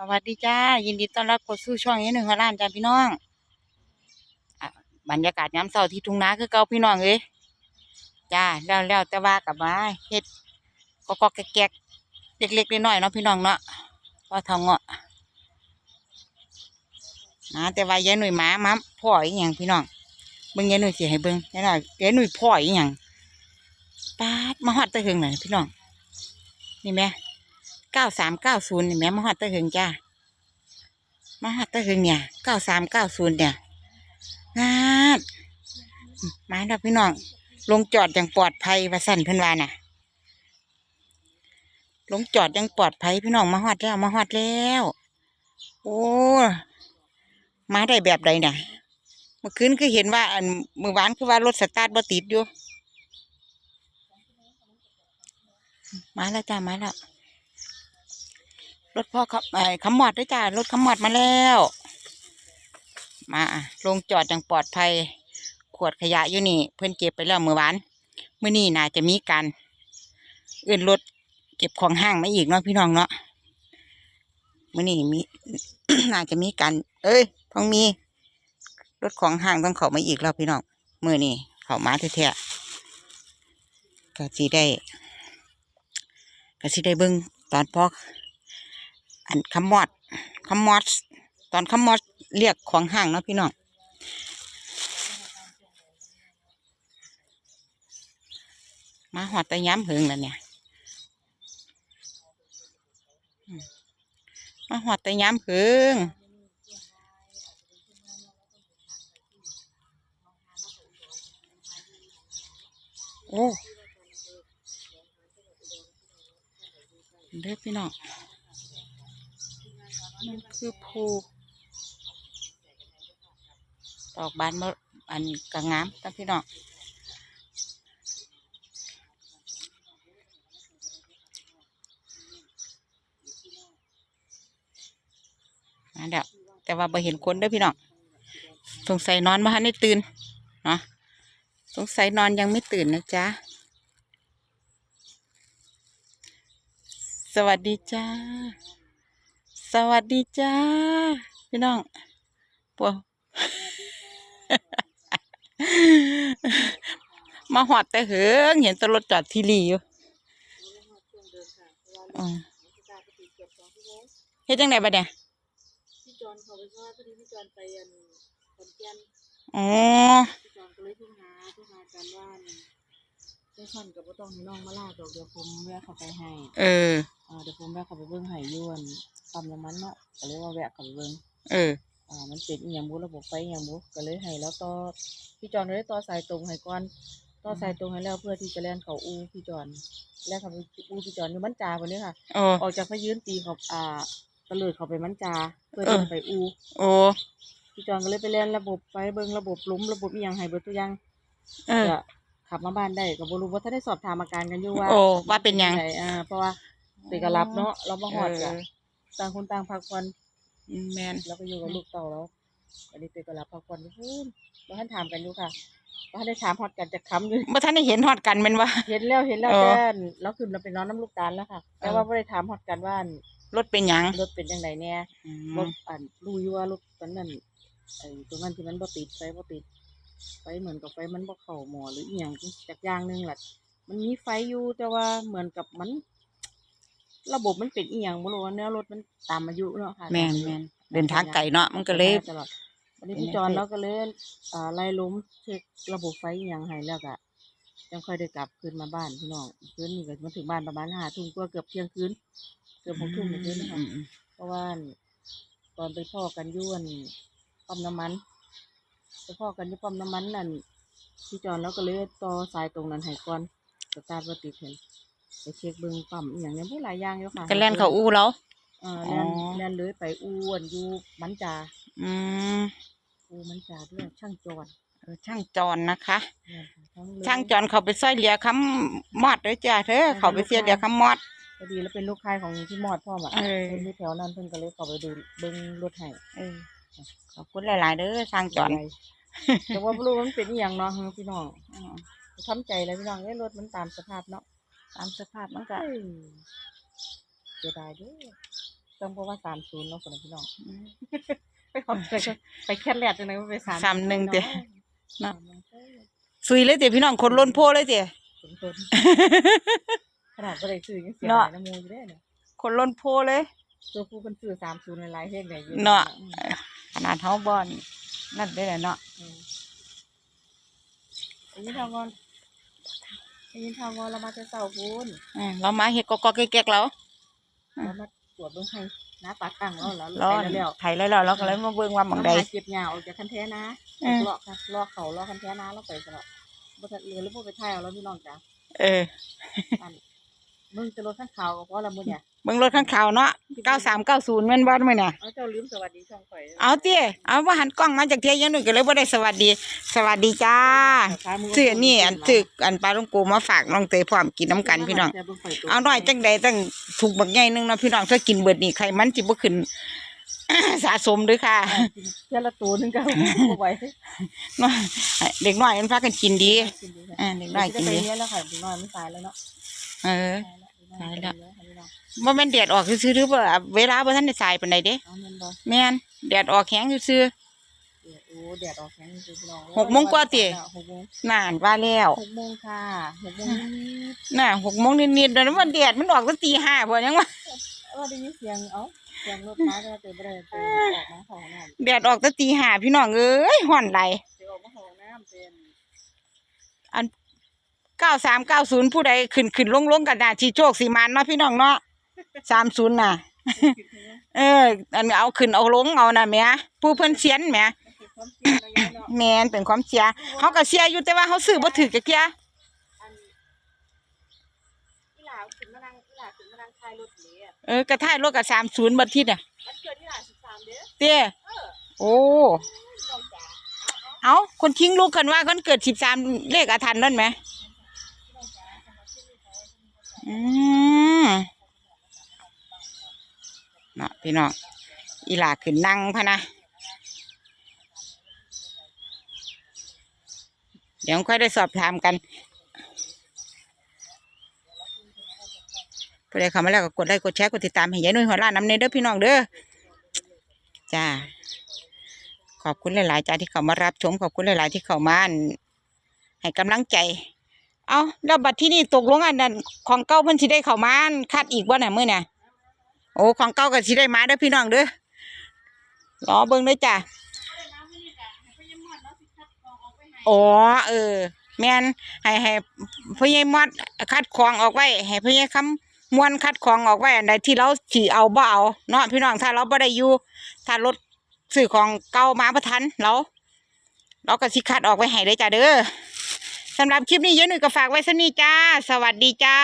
สวัสดีจ้า ยินดีต้อนรับเข้าสู่ช่องนี้หนึ่งของร้านจ้าพี่น้องอะบรรยากาศยามเช้าที่ทุ่งนาคือเก่าพี่น้องเอ้ยจ้าแล้วแล้วแต่ว่ากลับมาเฮ็ดก็ก็แกกเล็กๆน้อยๆเนาะพี่น้องเนาะพอทองเงาะนะแต่ว่ายายหนุ่ยหมามาพ่ออีหยังพี่น้องเบิ่งยายหนุ่ยเสิให้เบิ่งยายหน่อยยายหนุ่ยพ่ออีหยังป๊าดมาฮอดตะเฮงหน่อยพี่น้องนี่แม่ เก้าสามเก้าศูนย์นี่แม่มาฮอดตะเฮงจ้ามาฮอดตะเฮงเนี่ยเก้าสามเก้าศูนย์เนี่ยงาดมาแล้วพี่น้อง ลงจอดอย่างปลอดภัยว่าสั่นเพิ่นวาน่ะ ลงจอดอย่างปลอดภัยพี่น้องมาฮอดแล้วมาฮอดแล้ว โอ้มาได้แบบใดน่ะ เมื่อคืนคือเห็นว่าอันมือวานคือว่ารถสตาร์ทบ่ติดอยู่ มาแล้วจ้ามาแล้ว รถพ่อขับไอ้ขมอดด้วยจ้ารถขมอดมาแล้ว มาลงจอดอย่างปลอดภัย ขวดขยะอยู่นี่ เพื่อนเก็บไปแล้วเมื่อวานเมื่อนี้น่าจะมีการเอื่นรถเก็บของห้างมาอีกเนาะพี่น้องเนาะเมื่อนี้มีน่าจะมีการเอ้ยต้องมีรถของห้างต้องเข้ามาอีกแล้วพี่น้องเมื่อนี้เข้ามาแท้ๆก็สิได้ก็สิได้เบิ่งตอนพอ อันคำมอดคำมอดตอนคำมอดเรียกของห้างเนาะพี่น้องมาหอดแต่ย้ำหึงแล้วเนี่ยมาหอดแต่ย้ำหึงโอ้เด้อพี่น้อง มันคือภูดอกบานมะอันกระงามตั้งพี่น้องมาเดี๋ยวแต่ว่าบ่เห็นคนเด้อพี่น้องสงสัยนอนมาทันได้ตื่นเนาะสงสัยนอนยังไม่ตื่นนะจ๊ะ สวัสดีจ้า วัสดีจ้า พี่น้องปวมาหอดแต่เหิงเห็นแตรถจอดที่รีอยู่อืมเฮ็ดจังไดบัดเนี่ยพี่จอนเขาไปช่วยพอดีพี่จอนไปอันขอนแก่นอ๋อพี่จอนก็เลยโทุ่หาโทุ่หากันว่า เจ้าขันกับบ่ต้องให้น้องมาลาดอกเดี๋ยวผมแวะเข้าไปให้เออ อ่าเดี๋ยวผมแวะเข้าไปเบิ่งให้อยวนปั๊มน้ำมันเนาะก็เลยว่าแวะเข้าไปเบิ่งเออ อ่า มันเป็นอีหยังบุระบบไฟอีหยังบุก็เลยให้แล้วต่อพี่จอนเลยต่อสายตรงให้ก่อนต่อสายตรงให้แล้วเพื่อที่จะแล่นเข้าอูพี่จอนแล่นเข้าไปอูพี่จอนอยู่มันจาคนนี้ค่ะ โอ้ ออกจากพะยืนตีเขาอ่าตะเลิดเขาไปมันจาเพื่อเออที่จะไปอู โอ้ พี่จอนก็เลยไปเล่นระบบไฟเบิ่งระบบหลุมระบบอีหยังให้เบิดตัวอย่างเออ จะ ขับมาบ้านได้ก็บ่รู้ว่าถ้าได้สอบถามอาการกันอยู่ว่าโอ้ว่าเป็นหยังไอ่าเพราะว่าเด็กก็รับเนาะเราบ่ฮอดก็เออต่างคนต่างพักผ่อนอืมแมนแล้วก็อยู่กับลูกเต่าแล้วอันนี้เด็กก็รับพักผ่อนอยู่พูนบ่ทันถามกันอยู่ค่ะบ่ทันได้ถามฮอดกันจะค้ำอยู่บ่ทันได้เห็นฮอดกันแม่นว่า เห็นแล้วเห็นแล้วเออแต่เราขึ้นเราไปนอนน้ำลูกตาลแล้วค่ะ แต่เออว่าบ่ได้ถามฮอดกันว่ารถเป็นหยังรถเป็นจังไดแน่อืรมถอันรู้อยู่ว่ารถตอนนั้นไอ้ตรงนั้นที่มันบ่ติดไฟบ่ติด ไฟเหมือนกับไฟมันบ่เข้าหม้อหรืออีหยังจักอย่างหนึงแหละมันมีไฟอยู่แต่ว่าเหมือนกับมัน ระบบมันเป็นอีหยังบ่รู้ว่าเนื้อรถมันตามอายุเนาะค่ะแม่นแม่นเดินทางไกลเนาะมันก็เลยตลอดวันนี้พี่จอนเราก็เลยอ่าไล่ล้มเช็คระบบไฟอีหยังให้แล้วก็ยังค่อยได้กลับคืนมาบ้านพี่น้องคืนนี้ก็มาถึงบ้านประมาณ5ทุ่มกว่าเกือบเที่ยงคืนเกือบ6ทุ่มเมื่อคืนนะคะอืมอืมเพราะว่าตอนไปพ่อกันอยุ่อั่นปั๊มน้ำมัน ไปพ่อกันที่ปั๊มน้ำมันนั่นพี่จอนแล้วก็เลยต่อสายตรงนั้นให้ก่อนสตาร์ทว่าติดเห็นไปเช็คเบิ้งปั๊มอหย่างเนี้ยผู้หลายอย่างอยู่ค่ะก็แล่นเขาอู้แล้ว เออแล่นอ๋อ แล่นเลยไปอู่อั่นอยู่มันจาอืมอู่มันจาด้วยช่างจอนเออช่างจรนะคะเนี่ยค่ะทั้เลย ช่างจรเขาไปซอยเหลียคำมอดเด้อจ้าเธอเขาไปเสียเหลียคำมอด พอดีแล้วเป็นลูกค้ายของพี่มอดพ่อมาเออเพิ่นอยู่แถวนั้นเพิ่นก็เลยเข้าไปดูเบิ้งรถให้เออ ขอบคุณหลาย ๆ เด้อช่างจรแต่ว่าบ่รู้ว่ามันเป็นอหย่างเนาะพี่น้องอืมทำใจแล้วพี่น้องเอ้ยรถมันตามสภาพเนาะตามสภาพมันก็เอ้ยเสียดายเด้วยต้องบอกว่าสามศูนย์เนาะคนน่ะพี่น้องไปขอไปไปแคทแลดจังไดว่าไปสามสามหนึ่งเด้ เนาะสุยเลยเตี๋ยพี่น้องคนล้นโพเลยเตี๋ยสมต้นขนาดบ่ได้ซื้อยังเสียเนาะหายน้ำมูอยู่เด้เนี่ยคนล้นโพเลย ตัวผู้เพิ่นซื้อสามศูนย์หลายๆเฮ็ดได้อยู่เนาะ อืม ขนาดเฮาบอนนั่นได้แหละเนาะอืมได้ยินทางงอนได้ยินทางงอนเรามาแต่เช้าพูนอืมเรามาเฮ็ดกอกๆแก๊กๆแล้วอืมเรามาตรวจเบิ่งให้หน้าปากตั้งแล้วแล้วร้อนไปแล้วไถแล้วแล้วเราก็เลยมาเบิ่งว่าหม่องใดเราหาเก็บหญ้าออกจากคันแท้นะอืมเลาะค่ะเลาะเขาเลาะคันแท้นะแล้วไปตลอดบ่ทันเรือแล้วบ่ไปถ่ายเอาแล้วพี่น้องจ้ะเอออัน มึงจะรถข้างขาวก็เพราะละมื้อเนี่ยเบิ่งรถข้างขาวเนาะ9390แม่นบ่มื้อน่ะ เอาเจ้าลืมสวัสดีช่องข่อยเอาเตี้ยเอาว่าหันกล้องมาจากเทียยังหนุ่ยก็เลยบ่ได้สวัสดี สวัสดีจ้าซื้ออันนี่อันซื้ออันปลาลงกูมาฝากน้องเตยพร้อมกินน้ำกันพี่น้อง เอาหน่อยจังใดตั้งถูกบักใหญ่หนึงเนาะพี่น้องถ้ากินเบิดนี่ใครมันสิบ่ขึ้น สะสมเด้วยค่ะเจ้าละตัวหนึงก็บ่ไหวเนาะเด็กน้อยมันพากันกินดี กินดีค่ะอ่าเด็กน้อยกินจะไปดีเรียนแล้วค่ะเด็กน้อยมันตายแล้วเนาะ เออตายแล้วตายแล้วบ่แม่นแดดออกซื่อๆหรือบ่เวลาบ่ทันได้สายปานใดเด้เอาเงินบ่แม่นแดดออกแข็งซื่อเดี๋ยวโอ้แดดออกแข็งจริงๆพี่น้องหกโมงกว่าติหกโมงๆน่านว่าแล้วหกโมงค่ะหกโมงนิดน่ะ6โมงนิดๆแล้วมันแดดมันออกตั้งตีห้าบ่ยังวะๆเออได้ยินเสียงเอ้าเสียงรถม้าก็เตะบ่ได้เตะออกมาเข้าห้องน้ำแดดออกตั้งตีห้าพี่น้องเอ้ยฮ้อนไหลเตะออกมาเข้าห้องน้ำเป็น เก้าสามเก้าศูนย์ผู้ใดขึ้นขึ้นลงลงกันนะชีโชคสีมันเนาะพี่น้องเนาะสามศูนย์น่ะ เออ อันเอาขึ้นเอาลงเอาน่ะแหม่ผู้เพิ่นเสียนแหม่ความเสียงระยะเนาะแม่นเป็นความเสียเขาก็เสียอยู่แต่ว่าเขาซื้อบ่ถือจักเที่ยอันอีหลาขึ้นมานั่งอีหลาขึ้นมานั่งท้ายรถเลยอะเออกระท้ายรถกับสามศูนย์บัดทิศอะมันเกิดที่หลาสิบสามเด้อเต้เออโอ้น้องจ๋าเอาคนทิ้งลูกกันว่าคนเกิดสิบสามเลขอาถรรพ์นั่นไหม อืมเนาะพี่น้องอีหลาขึ้นนั่งพะนะเดี๋ยวค่อยได้สอบถามกันผู้ใดเข้ามาแล้วก็กดไลค์กดแชร์กดติดตามให้ยายนุ่ยหัวล้านน้ำเนเด้อพี่น้องเด้อจ้าขอบคุณหลาย ๆ จ้าที่เข้ามารับชมขอบคุณหลาย ๆ ที่เข้ามาให้กำลังใจ เอาแล้วบัดที่นี่ตกลงอันนั้นของเก่าเพิ่นสิได้เข้ามานคัดอีกบ่น่ะมื้อน่ะโอ้ของเก่าก็สิได้มาเด้อพี่น้องเด้อรอเบิ่งเด้อจ้าอ๋อเออ แม่นให้ให้พ่อใหญ่มอดคัดของออกไว้ให้พ่อใหญ่คำมวนคัดของออกไว้อันใดที่เราสิเอาบ่เอาเนาะพี่น้องถ้าเราบ่ได้อยู่ถ้ารถซื้อของเก่ามาบ่ทันเราเราก็สิคัดออกไว้ให้เด้อจ้าเด้อ สำหรับคลิปนี้เยอะหน่อยก็ฝากไว้สักนี้จ้า สวัสดีจ้า